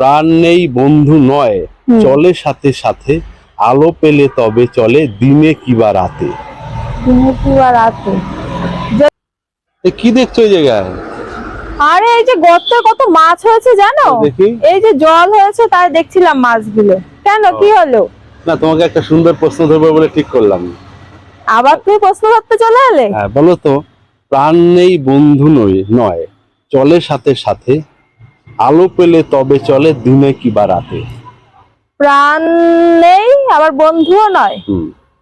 প্রাণ নেই বন্ধু নয়। চলে সাথে সাথে আলো পেলে তবে চলে দিনে কিবা রাতে? দিনে রাতে? কি দেখছ এই জায়গায়? আরে এই যে গর্তে কত মাছ হয়েছে জানো? দেখি। এই যে জল হয়েছে তাই দেখছিলাম মাছগুলো। কেন কি হলো? না তোমাকে একটা সুন্দর প্রশ্ন ধরবো বলে ঠিক করলাম। আবার তুমি প্রশ্ন করতে চলে এলে? হ্যাঁ বলো তো। প্রাণ নেই বন্ধু নয় নয়। চলে সাথে সাথে আলো পেলে তবে চলে দিনে কিবা রাতে? প্রাণ নেই আবার বন্ধুও নয়।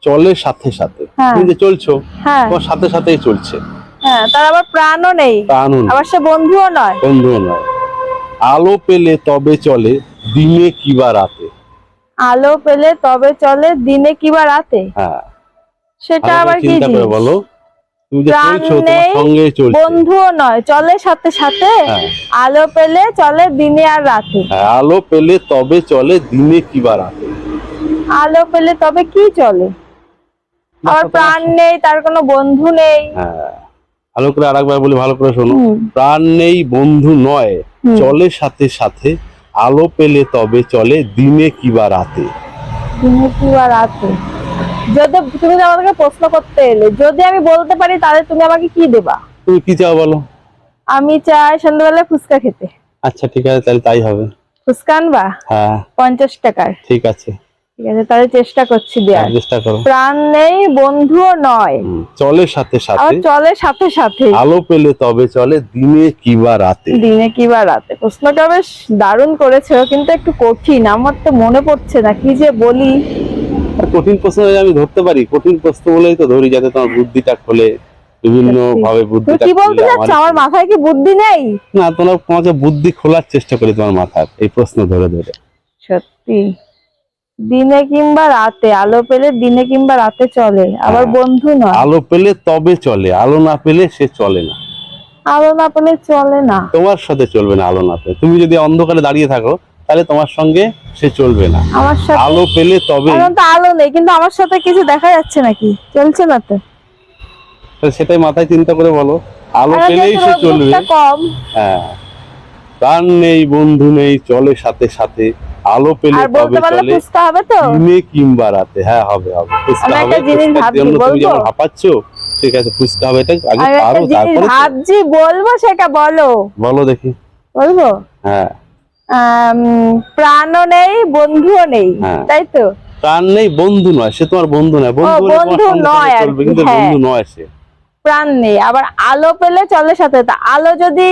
চলে সাথে সাথে। হ্যাঁ। তুমি যে চলছো হ্যাঁ। তোমার সাথে সাথেই চলছে। হ্যাঁ তার আবার প্রাণও নেই। প্রাণও নেই, আবার সে বন্ধুও নয়। বন্ধুও নয়। আলো পেলে তবে চলে দিনে কিবা রাতে? আলো পেলে তবে চলে দিনে কি বা রাতে? হ্যাঁ। সেটা আবার কি? বলো। বন্ধুও নয় চলে সাথে সাথে হ্যাঁ। আলো পেলে চলে দিনে আর রাতে। হ্যাঁ, আলো পেলে তবে চলে দিনে কিবা রাতে? আলো পেলে তবে কি চলে? আবার তোমার- প্রাণ নেই তার কোনো বন্ধু নেই। হ্যাঁ। ভালো করে আরেকবার বলি ভালো করে শোনো। প্রাণ নেই বন্ধু নয় চলে সাথে সাথে আলো পেলে তবে চলে দিনে কিবা রাতে? দিনে কি বা রাতে? যদি তুমি আমাকে প্রশ্ন করতে এলে যদি আমি বলতে পারি তাহলে তুমি আমাকে কি দেবা? তুমি কি চাও বলো? আমি চাই সন্ধ্যাবেলায় ফুচকা খেতে। আচ্ছা ঠিক আছে তাহলে তাই হবে। ফুচকা আনবা? হ্যাঁ। পঞ্চাশ টাকার। ঠিক আছে। ঠিক আছে তাহলে চেষ্টা করছি দেওয়ার চেষ্টা করো। প্রাণ নেই বন্ধুও নয়। চলে সাথে সাথে। চলে সাথে সাথে। আলো পেলে তবে চলে দিনে কিবা রাতে? দিনে কি বা রাতে। প্রশ্নটা বেশ দারুণ করেছ কিন্তু একটু কঠিন। আমার তো মনে পড়ছে না কি যে বলি। কঠিন প্রশ্ন আমি ধরতে পারি কঠিন প্রশ্ন বলেই তো ধরি যাতে তোমার বুদ্ধিটা খোলে বিভিন্ন ভাবে বুদ্ধিটা কি বলতে চাচ্ছ? আমার- আমার মাথায় কি বুদ্ধি নেই? না তোমার তোমাকে বুদ্ধি খোলার চেষ্টা করি তোমার মাথার এই প্রশ্ন ধরে ধরে। সত্যি। দিনে কিংবা রাতে আলো পেলে দিনে কিংবা রাতে চলে আবার হ্যাঁ। বন্ধু না। আলো পেলে তবে চলে আলো না পেলে সে চলে না। আলো না পেলে চলে না। তোমার সাথে চলবে না আলো না পেলে। তুমি যদি অন্ধকারে দাঁড়িয়ে থাকো তাহলে তোমার সঙ্গে সে চলবে না। আমার সাথে আলো পেলে তবে এখন তো আলো নেই কিন্তু আমার সাথে কিছু দেখা যাচ্ছে নাকি? চলছে না তো। সেটাই মাথায় চিন্তা করে বলো। আলো পেলেই সে চলবে। কম। হ্যাঁ। প্রাণ নেই বন্ধু নেই চলে সাথে সাথে। আলো পেলে তবে চলে। হবে তো? দিনে কিংবা রাতে। হ্যাঁ হবে হবে। ফুচকা হবে জন্য তুমি? যেমন হাঁপাচ্ছ ঠিক আছে ফুচকা হবে এটা আগে পারো তারপরে ভাবছি বলব সেটা বলো। বলো দেখি। বলব? হ্যাঁ। প্রাণও নেই বন্ধুও নেই হ্যাঁ। তাই তো? প্রাণ নেই বন্ধু নয় সে তোমার বন্ধু নয় বন্ধু বন্ধু নয় কিন্তু হ্যাঁ। বন্ধু নয় সে। প্রাণ নেই আবার আলো পেলে চলে সাথে আলো যদি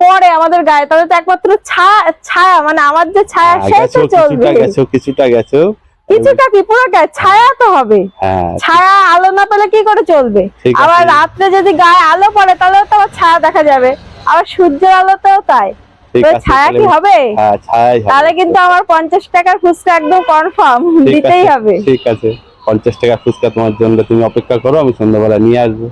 পরে আমাদের গায়ে তাহলে তো একমাত্র ছায়া ছায়া মানে আমার যে ছায়া হ্যাঁ, সেই তো চলবে কিছুটা গেছো কিছুটা গেছো। কিছুটা কি পুরো গায়ে ছায়া তো হবে। ছায়া আলো না পেলে কি করে চলবে? আবার রাত্রে যদি গায়ে আলো পড়ে তাহলে তো আবার ছায়া দেখা যাবে। আবার সূর্যের আলোতেও তাই। ছায়া কি হবে? হ্যাঁ হবে। তাহলে কিন্তু আমার পঞ্চাশ টাকার ফুচকা একদম কনফার্ম দিতেই হবে। ঠিক আছে। পঞ্চাশ টাকা ফুচকা তোমার জন্য তুমি অপেক্ষা করো আমি সন্ধ্যাবেলা নিয়ে আসব।